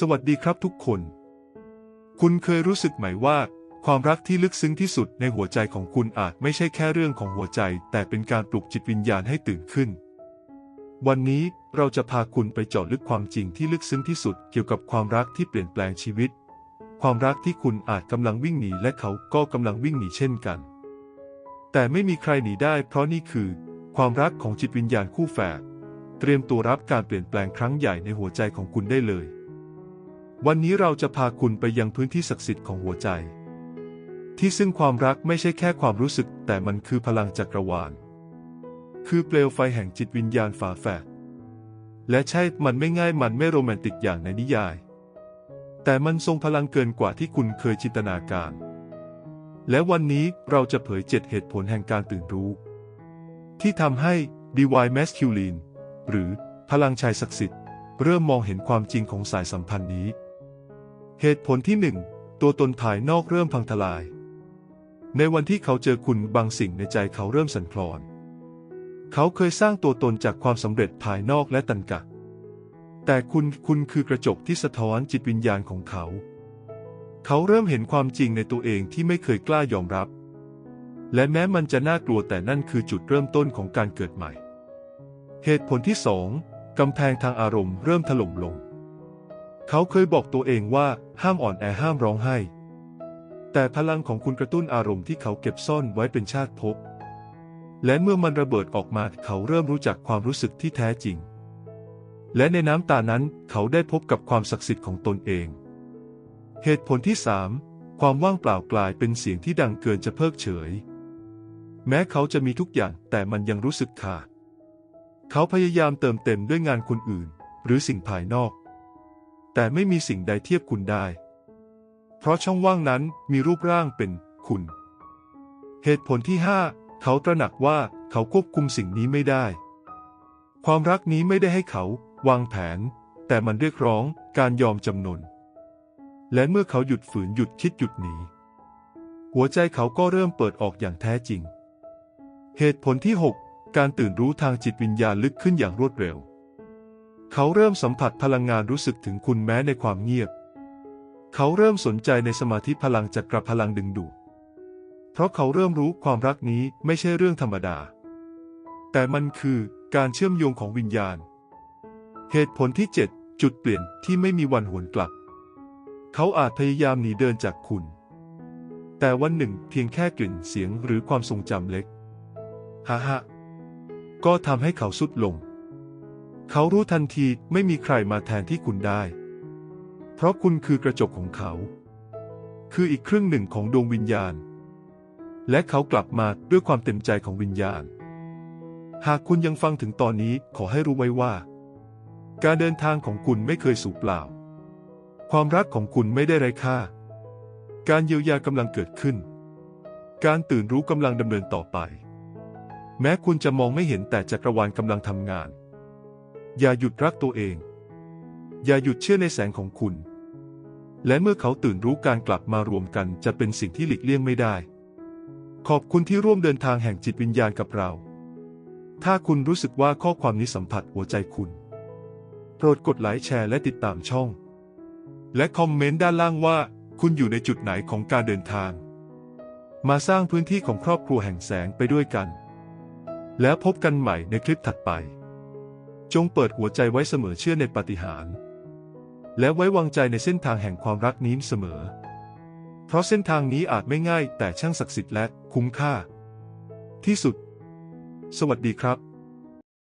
สวัสดีครับทุกคน คุณเคยรู้สึกไหมว่า ความรักที่ลึกซึ้งที่สุดในหัวใจของคุณอาจไม่ใช่แค่เรื่องของหัวใจ แต่เป็นการปลุกจิตวิญญาณให้ตื่นขึ้น วันนี้เราจะพาคุณไปเจาะลึกความจริงที่ลึกซึ้งที่สุดเกี่ยวกับความรักที่เปลี่ยนแปลงชีวิต ความรักที่คุณอาจกำลังวิ่งหนีและเขาก็กำลังวิ่งหนีเช่นกัน แต่ไม่มีใครหนีได้เพราะนี่คือ ความรักของจิตวิญญาณคู่แฝดเตรียมตัวรับการเปลี่ยนแปลงครั้งใหญ่ในหัวใจของคุณได้เลย วันนี้เราจะพาคุณไปยังพื้นที่ศักดิ์สิทธิ์ของหัวใจ ที่ซึ่งความรักไม่ใช่แค่ความรู้สึก แต่มันคือพลังจักรวาล คือเปลวไฟแห่งจิตวิญญาณฝาแฝดและใช่มันไม่ง่ายมันไม่โรแมนติกอย่างในนิยาย แต่มันทรงพลังเกินกว่าที่คุณเคยจินตนาการ และวันนี้เราจะเผยเจ็ดเหตุผลแห่งการตื่นรู้ ที่ทำให้ Divine Masculine หรือพลังชายศักดิ์สิทธิ์ เริ่มมองเห็นความจริงของสายสัมพันธ์นี้ เหตุผลที่หนึ่งตัวตนภายนอกเริ่มพังทลาย ในวันที่เขาเจอคุณบางสิ่งในใจเขาเริ่มสั่นคลอน เขาเคยสร้างตัวตนจากความสำเร็จภายนอกและตันกะ แต่คุณคุณคือกระจกที่สะท้อนจิตวิญญาณของเขา เขาเริ่มเห็นความจริงในตัวเองที่ไม่เคยกล้ายอมรับ และแม้มันจะน่ากลัวแต่นั่นคือจุดเริ่มต้นของการเกิดใหม่ เหตุผลที่สองกำแพงทางอารมณ์เริ่มถล่มลง เขาเคยบอกตัวเองว่าห้ามอ่อนแอห้ามร้องไห้ แต่พลังของคุณกระตุ้นอารมณ์ที่เขาเก็บซ่อนไว้เป็นชาติภพ และเมื่อมันระเบิดออกมาเขาเริ่มรู้จักความรู้สึกที่แท้จริง และในน้ำตานั้นเขาได้พบกับความศักดิ์สิทธิ์ของตนเอง เหตุผลที่สามความว่างเปล่ากลายเป็นเสียงที่ดังเกินจะเพิกเฉย แม้เขาจะมีทุกอย่างแต่มันยังรู้สึกขาด เขาพยายามเติมเต็มด้วยงานคนอื่น หรือสิ่งภายนอก แต่ไม่มีสิ่งใดเทียบคุณได้ เพราะช่องว่างนั้นมีรูปร่างเป็นคุณ เหตุผลที่ห้าเขาตระหนักว่าเขาควบคุมสิ่งนี้ไม่ได้ ความรักนี้ไม่ได้ให้เขาวางแผน แต่มันเรียกร้องการยอมจำนน และเมื่อเขาหยุดฝืนหยุดคิดหยุดหนี หัวใจเขาก็เริ่มเปิดออกอย่างแท้จริง เหตุผลที่ 6 การตื่นรู้ทางจิตวิญญาณลึกขึ้นอย่างรวดเร็ว เขาเริ่มสัมผัสพลังงานรู้สึกถึงคุณแม้ในความเงียบ เขาเริ่มสนใจในสมาธิพลังจักรพลังดึงดูด เพราะเขาเริ่มรู้ความรักนี้ไม่ใช่เรื่องธรรมดา แต่มันคือการเชื่อมโยงของวิญญาณ เหตุผลที่ 7 จุดเปลี่ยนที่ไม่มีวันหวนกลับ เขาอาจพยายามหนีเดินจากคุณ แต่วันหนึ่งเพียงแค่กลิ่นเสียงหรือความทรงจำเล็กฮ่าฮ่าก็ทำให้เขาสุดลง เขารู้ทันทีไม่มีใครมาแทนที่คุณได้ เพราะคุณคือกระจกของเขา คืออีกครึ่งหนึ่งของดวงวิญญาณ และเขากลับมาด้วยความเต็มใจของวิญญาณ หากคุณยังฟังถึงตอนนี้ขอให้รู้ไว้ว่า การเดินทางของคุณไม่เคยสูญเปล่า ความรักของคุณไม่ได้ไร้ค่า การเยียวยากำลังเกิดขึ้น การตื่นรู้กำลังดำเนินต่อไป แม้คุณจะมองไม่เห็นแต่จักรวาลกำลังทำงาน อย่าหยุดรักตัวเอง อย่าหยุดเชื่อในแสงของคุณ และเมื่อเขาตื่นรู้การกลับมารวมกันจะเป็นสิ่งที่หลีกเลี่ยงไม่ได้ ขอบคุณที่ร่วมเดินทางแห่งจิตวิญญาณกับเรา ถ้าคุณรู้สึกว่าข้อความนี้สัมผัสหัวใจคุณ โปรดกดไลค์แชร์และติดตามช่อง และคอมเมนต์ด้านล่างว่า คุณอยู่ในจุดไหนของการเดินทาง มาสร้างพื้นที่ของครอบครัวแห่งแสงไปด้วยกัน แล้วพบกันใหม่ในคลิปถัดไป จงเปิดหัวใจไว้เสมอเชื่อในปาฏิหาริย์และไว้วางใจในเส้นทางแห่งความรักนี้เสมอ เพราะเส้นทางนี้อาจไม่ง่ายแต่ช่างศักดิ์สิทธิ์และคุ้มค่า ที่สุด สวัสดีครับ